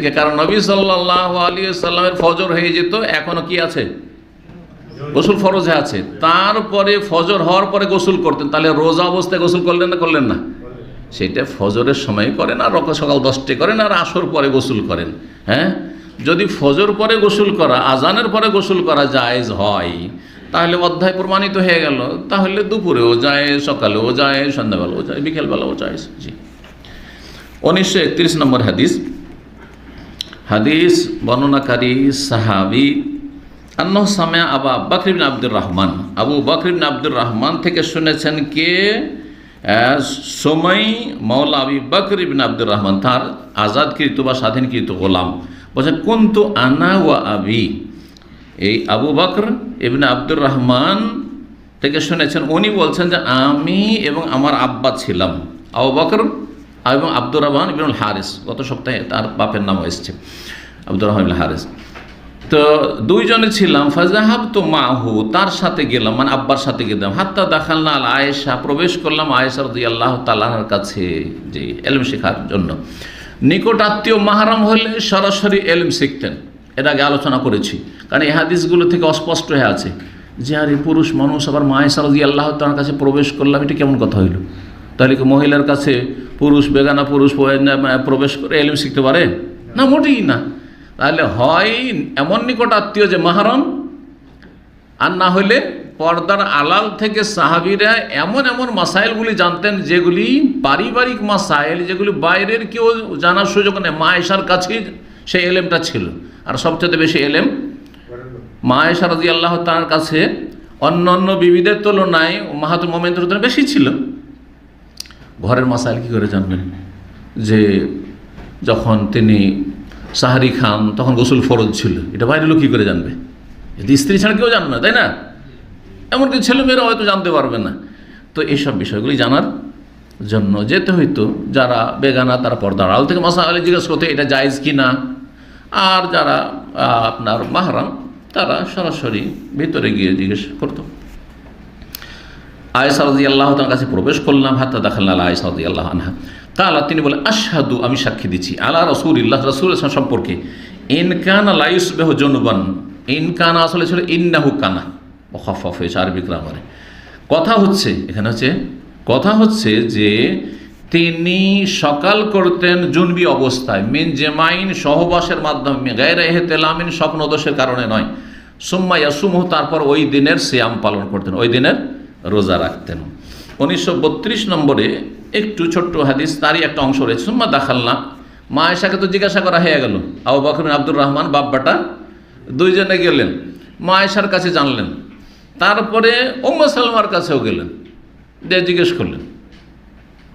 থেকে, কারণ নবী সাল্লাহ আলী সাল্লামের ফজর হয়ে যেত, এখনও কি আছে? গোসল ফরজে আছে। তারপরে ফজর হওয়ার পরে গোসল করতেন। তাহলে রোজা অবস্থায় গোসল করলেন না করলেন না? সেটা ফজরের সময় করেন আর সকাল দশটায় করেন আর আসর পরে গোসল করেন। হ্যাঁ? যদি ফজর পরে গোসল করা, আজানের পরে গোসল করা জায়েজ হয়, তাহলে অধ্যায় প্রমাণিত হয়ে গেল। তাহলে দুপুরেও যায় সকালেও যায় সন্ধ্যাবেলাও যায় বিকেলবেলাও যায় জি। উনিশশো একত্রিশ নম্বর হাদিস। হাদিস, বর্ণনাকারী, সাহাবি। আন্নহ সামিয়া আবা বকরিবিন আব্দুর রহমান। আবু বকরিবিন আব্দুর রহমান থেকে শুনেছেন কে? সময় মৌলা আবি বকরিবিন আব্দুর রহমান। তার আজাদকৃত বা স্বাধীনকৃত গোলাম। বলছেন, কুন্তু আনা ওয়া আবি? এই আবু বকর ইবনে আব্দুর রহমান থেকে শুনেছেন। উনি বলছেন যে, আমি এবং আমার আব্বা ছিলাম। আবু বকর এবং আব্দুর রহমান ইবনুল হারিস, গত সপ্তাহে তার বাপের নাম এসছে, আব্দুর রহমান ইবনুল হারিস। তো দুইজনে ছিলাম ফাজাহাব তো মাহু, তার সাথে গেলাম মানে আব্বার সাথে গেলাম। হাত্তা দেখাল্লা আল আয়েশা, প্রবেশ করলাম আয়েশা রদি আল্লাহ তালাহার কাছে, যে এলম শেখার জন্য। নিকট আত্মীয় মাহারাম হলে সরাসরি এলম শিখতেন। এর আগে আলোচনা করেছি, কারণ এই হাদিসগুলো থেকে অস্পষ্ট হয়ে আছে যে, আর পুরুষ মানুষ আবার মায়েশা রদি আল্লাহ তালার কাছে প্রবেশ করলাম, এটা কেমন কথা হইল? তাহলে কি মহিলার কাছে পুরুষ, বেগানা পুরুষ প্রবেশ করে এলম শিখতে পারে? না, মোটেই না। তাহলে হয় এমন নিকট আত্মীয় যে মাহারম, আর না হলে পর্দার আলাল থেকে সাহাবিরা এমন এমন মাসাইলগুলি জানতেন যেগুলি পারিবারিক মাসাইল, যেগুলি বাইরের কেউ জানার সুযোগ নেই। মা এসার কাছেই সেই এলেমটা ছিল। আর সবচেয়ে বেশি এলেম মা এসা রাজি আল্লাহ তার কাছে। অন্য অন্য বিবিদের তুলনায় মাহাতুর মোমেন্দ্র বেশি ছিল। ঘরের মাসাইল কী করে জানবেন? যে যখন তিনি সাহারি খান, তখন গোসল ফরজ ছিল। এটা বাইরের লোক কী করে জানবে? যদি স্ত্রী ছাড়া কেউ জানবে না, তাই না? এমনকি ছেলেমেয়েরা হয়তো জানতে পারবে না। তো এইসব বিষয়গুলি জানার জন্য যেতে হইতো। যারা বেগানা, তারা পর্দার আড়াল থেকে মাসা আলী জিজ্ঞেস করতে, এটা জায়েজ কি না? আর যারা আপনার মাহারাম, তারা সরাসরি ভিতরে গিয়ে জিজ্ঞেস করতো। আয়েসা রাজি আল্লাহ তার কাছে প্রবেশ করলাম, হাত্তা দেখাল্লা আয়েসা রাজি আল্লাহ আনহা। কালা, তিনি বলে, আশহাদু, আমি সাক্ষী দিচ্ছি। আল্লাহ রসুল ইল্লাহ রসুল ইসলাম সম্পর্কে ইনকান লাইস বেহ জনুবান। ইনকান আসলে ছিল, ইন্নাহু কানা। খফ হয়েছে আরবি গ্রামারে কথা হচ্ছে, এখানে হচ্ছে, কথা হচ্ছে যে, তিনি সকাল করতেন জুনবি অবস্থায়। মিন জেমাইন সহবাসের মাধ্যমে গায়ের এহেতেলামিন স্বপ্নদোষের কারণে নয়। সুম্মা ইয়াসুমহ, তারপর ওই দিনের সিয়াম পালন করতেন। ওই দিনের রোজা রাখতেন। উনিশশো বত্রিশ নম্বরে একটু ছোট্ট হাদিস, তারই একটা অংশ রয়েছে। সুম্মা দাখাল্লা মা আয়েশাকে তো জিজ্ঞাসা করা হয়ে গেল। আবু বকর আব্দুর রহমান বাব্বাটা দুইজনে গেলেন। মা আয়েশার কাছে জানলেন। তারপরে ওম্মা সালমার কাছেও গেলেন। দিয়ে জিজ্ঞেস করলেন।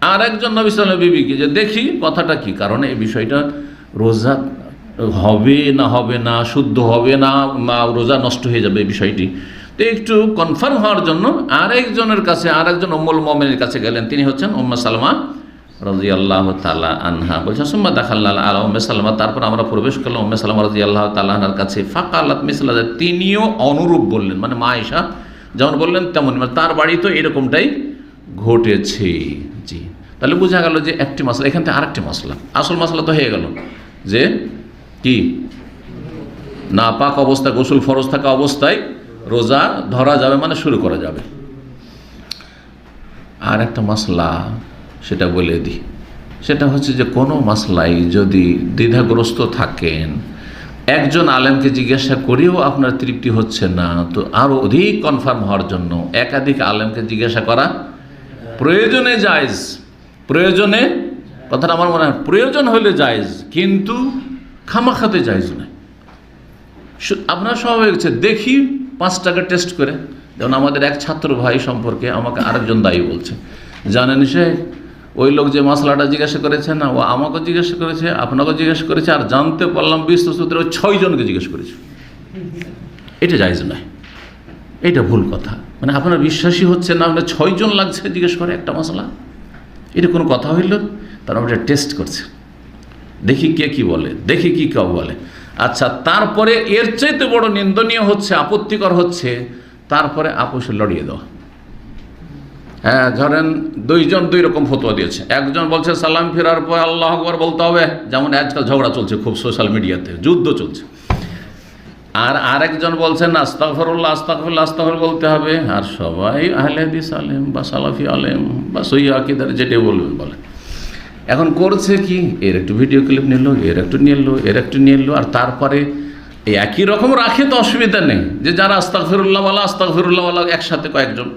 আর একজন নবী সাল্লাম বিবিকে যে দেখি কথাটা কি? কারণ এই বিষয়টা রোজা হবে না হবে না, শুদ্ধ হবে না রোজা নষ্ট হয়ে যাবে এই বিষয়টি। তো একটু কনফার্ম হওয়ার জন্য আরেকজনের কাছে, আরেকজন অম্মুল মোমেনের কাছে গেলেন। তিনি হচ্ছেন ওম্মা সালমা রাজি আল্লাহ তালা আনহা। বলছেন সুম্মা দেখাল্লা আলা উম্মে সালমা। তারপর আমরা প্রবেশ করলাম উম্মে সালমা রাজি আল্লাহ তালাহার কাছে। ফাঁকা আল্লাহ মিসাল্লাহ তিনিও অনুরূপ বললেন। মানে মা আয়েশা যেমন বললেন, তেমন। মানে তার বাড়ি তো এরকমটাই ঘটেছে। জি। তাহলে বোঝা গেল যে একটি মশলা এখান থেকে আরেকটি মশলা আসল মশলা তো হয়ে গেল যে কি? না পাক অবস্থায়, গোসল ফরজ থাকা অবস্থায় রোজা ধরা যাবে মানে শুরু করা যাবে। আর একটা মশলা সেটা বলে দিই। সেটা হচ্ছে যে কোনো মশলাই যদি দ্বিধাগ্রস্ত থাকেন, একজন আলেমকে জিজ্ঞাসা করেও আপনার তৃপ্তি হচ্ছে না, তো আরও অধিক কনফার্ম হওয়ার জন্য একাধিক আলেমকে জিজ্ঞাসা করা প্রয়োজনে জায়জ। প্রয়োজনে, কথাটা আমার মনে হয় প্রয়োজন হলে জায়জ, কিন্তু খামাখাতে নয়। সু- আপনার স্বাভাবিক হচ্ছে দেখি পাঁচ টাকা টেস্ট করে যেমন আমাদের এক ছাত্র ভাই সম্পর্কে আমাকে আরেকজন দায়ী বলছে। জানেন সে? ওই লোক যে মশলাটা জিজ্ঞাসা করেছে না, ও আমাকে জিজ্ঞাসা করেছে, আপনাকেও জিজ্ঞাসা করেছে, আর জানতে পারলাম বিশ্বসূত্রে ওই ছয়জনকে জিজ্ঞেস করেছে। এটা জায়জ নয়। এটা ভুল কথা। মানে আপনার বিশ্বাসী হচ্ছে না আপনার ছয়জন লাগছে জিজ্ঞেস করে একটা মশলা? এটা কোনো কথা হইল? তারা আমরা টেস্ট করছে। দেখি কে কি বলে, দেখি কি কেউ বলে। আচ্ছা তারপরে এর চাইতে বড় নিন্দনীয় হচ্ছে, আপত্তিকর হচ্ছে, তারপরে আপোষে লড়িয়ে দেওয়া হ্যাঁ ধরেন দুইজন দুই রকম ফতোয়া দিয়েছে। একজন বলছে, সালাম ফেরার পর আল্লাহ আকবর বলতে হবে। যেমন আজকাল ঝগড়া চলছে খুব সোশ্যাল মিডিয়াতে যুদ্ধ চলছে। আর আরেকজন বলছেন আস্তাফরুল্লাহ আস্তাফরুল্লাহ আস্তাফর বলতে হবে। আর সবাই আহলে হাদিস আলেম বা সালাফি আলেম বা সৈয়া আকিদার যেটাই বলবেন বলেন। এখন করছে কি? এর একটু ভিডিও ক্লিপ নিল, এর একটু নিয়ে এলো এর একটু নিয়ে এলো আর তারপরে এই একই রকম রাখে তো অসুবিধা নেই। যে যারা ফিরুল্লাহওয়ালা আস্তাক ফিরুল্লাহওয়ালা একসাথে কয়েকজন।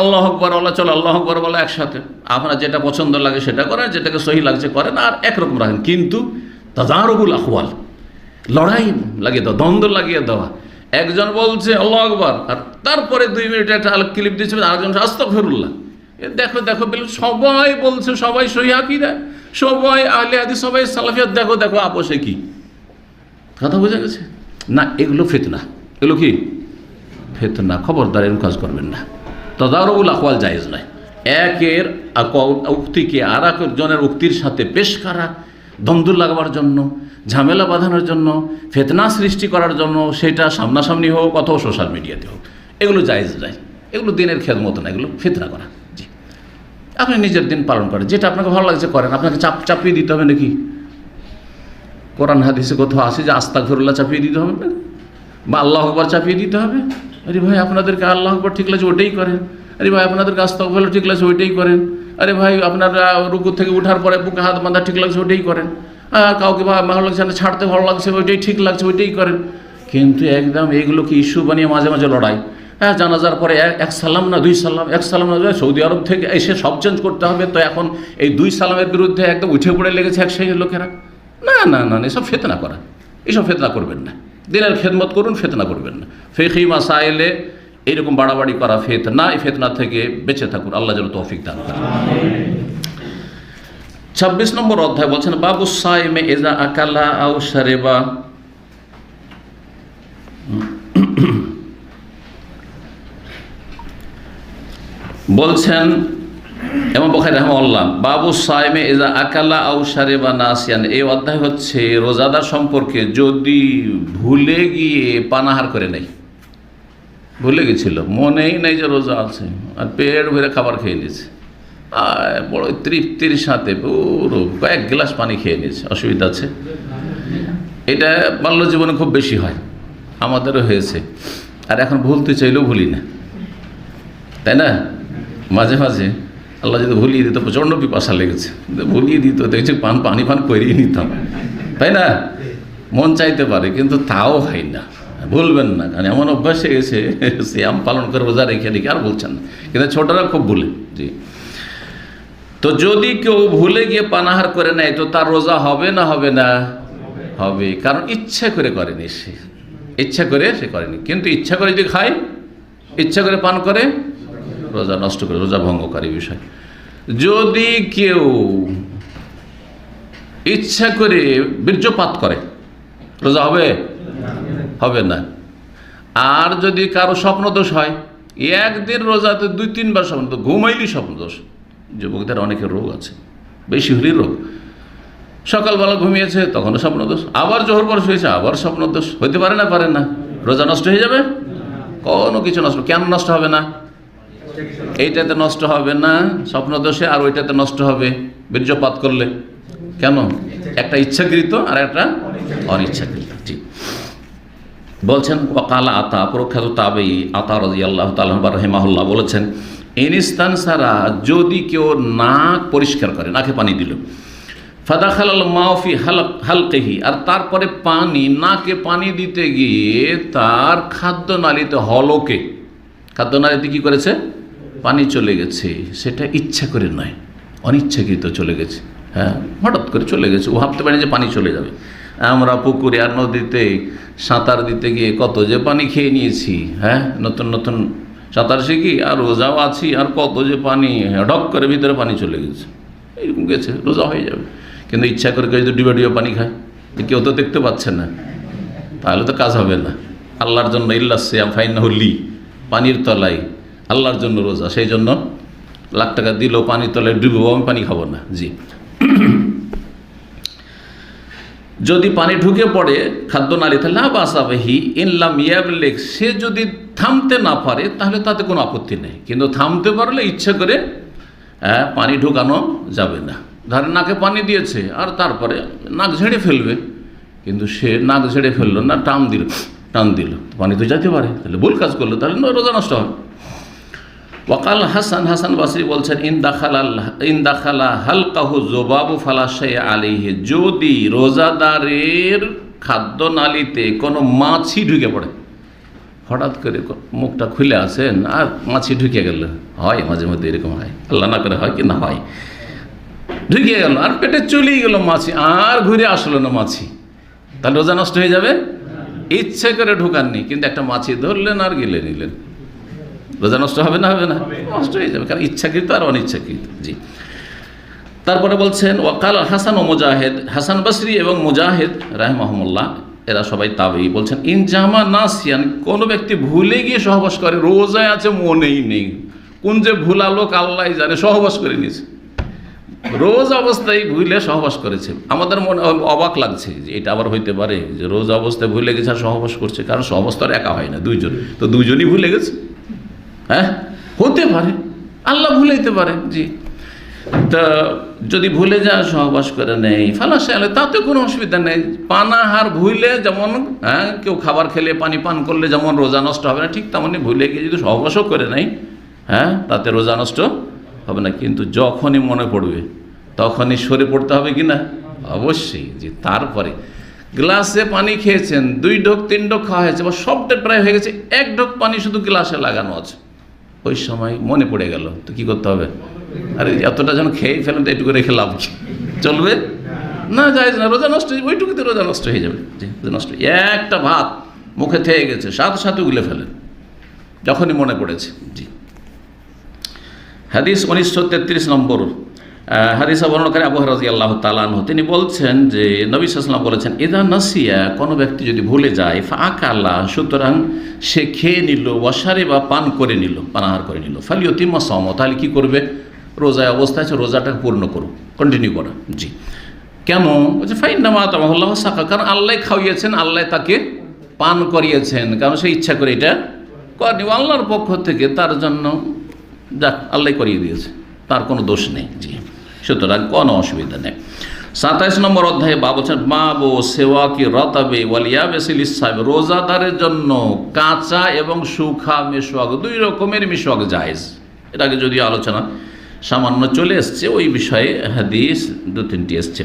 আল্লাহ আকবরওয়ালা চলো আল্লাহ আকবরওয়ালা একসাথে। আপনার যেটা পছন্দ লাগে সেটা করেন, যেটাকে সহি লাগছে করেন, আর একরকম রাখেন। কিন্তু তাজারবুল আহওয়াল লড়াই লাগিয়ে দেওয়া, দ্বন্দ্ব লাগিয়ে দেওয়া। একজন বলছে, আল্লাহ আকবর। আর তারপরে দুই মিনিট একটা ক্লিপ দিচ্ছে আরেকজন আস্তাক ফিরুল্লাহ দেখো দেখো, বলে সবাই বলছে, সবাই সহি দেয়। সবাই আহলে আদি সবাই সালাফিয়াত দেখো দেখো, আপোষে কি? কথা বোঝা গেছে? না, এগুলো ফেতনা। এগুলো কি? ফেতনা, খবরদার এরকম কাজ করবেন না। তদারবুল আকওয়াল জায়েজ নয়। একের উক্তিকে আর একজনের উক্তির সাথে পেশ করা, দ্বন্দ্ব লাগাবার জন্য, ঝামেলা বাঁধানোর জন্য, ফেতনা সৃষ্টি করার জন্য, সেটা সামনাসামনি হোক অথবা সোশ্যাল মিডিয়াতে হোক। এগুলো জায়েজ নয়। এগুলো দিনের খেদমতো না এগুলো ফেতনা করা। আপনি নিজের দিন পালন করেন। যেটা আপনাকে ভালো লাগছে করেন। আপনাকে চাপ, চাপিয়ে দিতে হবে নাকি? কোরআন, হাদিসে কোথাও আসে যে আস্তাক ফিরুল্লাহ চাপিয়ে দিতে হবে বা আল্লাহ আকবর চাপিয়ে দিতে হবে? আরে ভাই, আপনাদেরকে আল্লাহ আকবর ঠিক লাগছে ওটাই করেন। আরে ভাই, আপনাদেরকে আস্তাক ফেলো ঠিক লাগছে ওইটাই করেন। আরে ভাই, আপনার রুকু থেকে উঠার পরে বুকে হাত বাঁধা ঠিক লাগছে ওইটাই করেন। কাউকে ভালো লাগছে না, ছাড়তে ভালো লাগছে ওইটাই ঠিক লাগছে ওইটাই করেন। কিন্তু একদম এইগুলোকে ইস্যু বানিয়ে মাঝে মাঝে লড়াই? হ্যাঁ জানাজার পরে এক- সালাম না, দুই সালাম, এক সালাম না সৌদি আরব থেকে এসে সব চেঞ্জ করতে হবে। তো এখন এই দুই সালামের বিরুদ্ধে একদম উঠে পড়ে লেগেছে এক লোকেরা। না না না এসব ফেতনা করা। এসব ফেতনা করবেন না। দিনের খেদমত করুন, ফেতনা করবেন না। ফেকি মাসাইলে এইরকম বাড়াবাড়ি করা ফেতনা, এই ফেতনা থেকে বেঁচে থাকুন। আল্লাহ যেন তৌফিক দান করেন। ছাব্বিশ নম্বর অধ্যায় বলছেন বাবু সাইমে এজা আকালা আউ সারেবা বলছেন এবং বখাই রহমাল্লাহ বাবু সাইমে এজা আকালা আউ সারেবা নাসিয়ান এই অধ্যায় হচ্ছে রোজাদার সম্পর্কে যদি ভুলে গিয়ে পানাহার করে নেই। ভুলে গেছিল মনেই নেই যে রোজা আছে। আর পেট ভরে খাবার খেয়ে নিয়েছে। আর বড় তৃপ্তির সাথে পুরো কয়েক গ্লাস পানি খেয়ে নিয়েছে। অসুবিধা আছে। এটা বাল্য জীবনে খুব বেশি হয়। আমাদেরও হয়েছে। আর এখন ভুলতে চাইলেও ভুলি না। তাই না? মাঝে মাঝে আল্লাহ যদি ভুলিয়ে দিত, প্রচণ্ড পিপাসা লেগেছে। ভুলিয়ে দিত দেখছি পান, পানি পান করিয়ে নিতাম। তাই না? মন চাইতে পারে, কিন্তু তাও হয় না। ভুলবেন না, কারণ এমন অভ্যাস হয়ে গেছে শ্যাম পালন করে রোজা রেখে রেখে আর বলছেন না। কিন্তু ছোটরা খুব ভুলে, জি। তো যদি কেউ ভুলে গিয়ে পানাহার করে নেয়, তো তার রোজা হবে না হবে না? হবে। কারণ ইচ্ছা করে করেনি সে। ইচ্ছা করে সে করেনি। কিন্তু ইচ্ছা করে যদি খায়, ইচ্ছা করে পান করে রোজা নষ্ট করে, রোজা ভঙ্গকারী বিষয়। যদি কেউ ইচ্ছা করে বীর্যপাত করে, রোজা হবে? হবে না। আর যদি কারও স্বপ্নদোষ হয়, একদিন রোজাতে দুই, তিনবার স্বপ্ন ঘুমাইলি স্বপ্নদোষ। যুবকদের অনেকের রোগ আছে, বেশি হলেই রোগ। সকালবেলা ঘুমিয়েছে, তখনও স্বপ্নদোষ। আবার জোহর পর শুয়েছে আবার স্বপ্নদোষ। হইতে পারে না পারে না। রোজা নষ্ট হয়ে যাবে? কোনো কিছু নষ্ট, কেন নষ্ট হবে না? এইটাতে নষ্ট হবে না স্বপ্নদোষে আর ওইটাতে নষ্ট হবে বীর্যপাত করলে। কেন? একটা ইচ্ছাকৃত আর একটা অনিচ্ছাকৃত, ঠিক। বলছেন ওকালা আতা প্রখ্যাত তাবেই আতা রাজি আল্লাহ তাল্লাহ রহিমাহুল্লাহ বলেছেন, ইনিস্তান সারা, যদি কেউ নাক পরিষ্কার করে, নাকে পানি দিল ফাদাখাল মাওফি হালক, হালকেহি আর তারপরে পানি, নাকে পানি দিতে গিয়ে তার খাদ্য নালীতে হলকে খাদ্য নালীতে কী করেছে? পানি চলে গেছে, সেটা ইচ্ছা করে নয়, অনিচ্ছাকৃত চলে গেছে হ্যাঁ? হঠাৎ করে চলে গেছে, ও ভাবতে পারে যে পানি চলে যাবে। আমরা পুকুরে আর নদীতে সাঁতার দিতে গিয়ে কত যে পানি খেয়ে নিয়েছি হ্যাঁ? নতুন নতুন সাঁতার শিখি, আর রোজাও আছি, আর কত যে পানি, ঢক করে ভিতরে পানি চলে গেছে। এরকম গেছে, রোজা হয়ে যাবে। কিন্তু ইচ্ছা করে কেউ যদি ডুবে ডুবে পানি খায় কেউ তো দেখতে পাচ্ছে না, তাহলে তো কাজ হবে না। আল্লাহর জন্য ইল্লা ফাইন হলি পানির তলায় আল্লাহর জন্য রোজা, সেই জন্য লাখ টাকা দিল পানির তলায় ডুববো, আমি পানি খাব না। জি। যদি পানি ঢুকে পড়ে খাদ্য নালী, তাহলে বাসাবাহি ইনলাম ইয়াবলেক সে যদি থামতে না পারে, তাহলে তাতে কোনো আপত্তি নেই। কিন্তু থামতে পারলে ইচ্ছে করে পানি ঢুকানো যাবে না। ধরেন নাকে পানি দিয়েছে, আর তারপরে নাক ঝেড়ে ফেলবে। কিন্তু সে নাক ঝেড়ে ফেলল না, টান দিল টান দিল। পানি তো যেতে পারে, তাহলে ভুল কাজ করল, তাহলে রোজা নষ্ট হবে। ওয়াকাল হাসান হাসান বাসরি বলছেন, ইন দাখালা ইন দাখালা হালকাহু জোবাবু ফালাশে আলিহে যদি রোজাদারের খাদ্য নালিতে কোনো মাছি ঢুকে পড়ে, হঠাৎ করে মুখটা খুলে আসেন, আর মাছি ঢুকে গেল। হয়, মাঝে মধ্যে এরকম হয়। আল্লাহ না করে হয় কি না হয়। ঢুকে গেল, আর পেটে চলেই গেল মাছি, আর ঘুরে আসলো না মাছি। তাহলে রোজা নষ্ট হয়ে যাবে? ইচ্ছে করে ঢুকাননি, কিন্তু একটা মাছি ধরলেন আর গিলে নিলেন। রোজা নষ্ট হবে না হবে না? নষ্ট হয়ে যাবে, কারণ ইচ্ছাকৃত আর অনিচ্ছাকৃত, জি। তারপরে বলছেন, ওয়াকাল হাসান ও মুজাহিদ, হাসান বসরি এবং মুজাহিদ রাহমাহমুল্লাহ, এরা সবাই তাবেই। বলছেন ইনজামা নাসিয়ান, কোনো ব্যক্তি ভুলে গিয়ে সহবাস করে, রোজায় আছে মনেই নেই। কোন যে ভুলা লোক আল্লাহ জানে, সহবাস করে নিয়েছে। রোজ অবস্থায় ভুলে সহবাস করেছে। আমাদের মনে অবাক লাগছে যে এটা আবার হইতে পারে, যে রোজ অবস্থায় ভুলে গেছে আর সহবাস করছে, কারণ সহবাস তো আর একা হয় না, দুইজন। তো দুইজনই ভুলে গেছে। হ্যাঁ? হতে পারে। আল্লাহ ভুলাইতে পারে, জি। তা যদি ভুলে যা সহবাস করে নেই। ফালাসে তাতে কোনো অসুবিধা নেই। পানাহার ভুলে যেমন হ্যাঁ কেউ খাবার খেলে, পানি পান করলে যেমন রোজা নষ্ট হবে না, ঠিক তেমনই ভুলে গিয়ে যদি সহবাসও করে নেই হ্যাঁ তাতে রোজা নষ্ট হবে না। কিন্তু যখনই মনে পড়বে, তখনই সরে পড়তে হবে কি না? অবশ্যই, যে তারপরে গ্লাসে পানি খেয়েছেন, দুই ঢোক, তিন ঢোক খাওয়া হয়েছে, বা সবটা প্রায় হয়ে গেছে, এক ঢোক পানি শুধু গ্লাসে লাগানো আছে। ওই সময় মনে পড়ে গেল, তো কি করতে হবে? আরে এতটা যেন খেয়ে ফেলেন এটুকু রেখে লাভ চলবে? না যায় না, রোজা নষ্ট হয়ে- ওইটুকুতে রোজা নষ্ট হয়ে যাবে। নষ্ট একটা ভাত মুখে থেয়ে গেছে, সাথে সাথে উগলে ফেলেন। যখনই মনে পড়েছে, জি। হাদিস উনিশশো তেত্রিশ নম্বর হাদিসা বর্ণকারী আবু রাজি আল্লাহ তালানহ তিনি বলছেন যে, নবী সাল্লাম বলেছেন এদা নাসিয়া, কোনো ব্যক্তি যদি ভুলে যায় ফাঁকাল্লা সুতরাং সে খেয়ে নিল ওয়াসারে বা পান করে নিল পানাহার করে নিল। ফালি অতিমা সম তাহলে কী করবে? রোজায় অবস্থায় আছে, রোজাটা পূর্ণ করো কন্টিনিউ করা। জি। কেন? বলছে ফাইন না নামা তামাহুল্লাহ সাকা কারণ আল্লাহ খাওয়িয়েছেন, আল্লাহ তাকে পান করিয়েছেন, কারণ সে ইচ্ছা করে এটা করেনি। আল্লাহর পক্ষ থেকে তার জন্য, যাক, আল্লাহ করিয়ে দিয়েছে, তার কোনো দোষ নেই। জি। সুতরাং কোনো অসুবিধা নেই। সাতাইশ নম্বর অধ্যায়ে বা বলছেন, মা বো সেওয়া কি রতাবে ওয়ালিয়া বেসিল সাহেব রোজাদারের জন্য কাঁচা এবং সুখা মেশোয়াক দুই রকমের মিশোয়াক জায়েজ। এটাকে যদি আলোচনা সামান্য চলে এসছে, ওই বিষয়ে হাদিস দু তিনটি এসছে।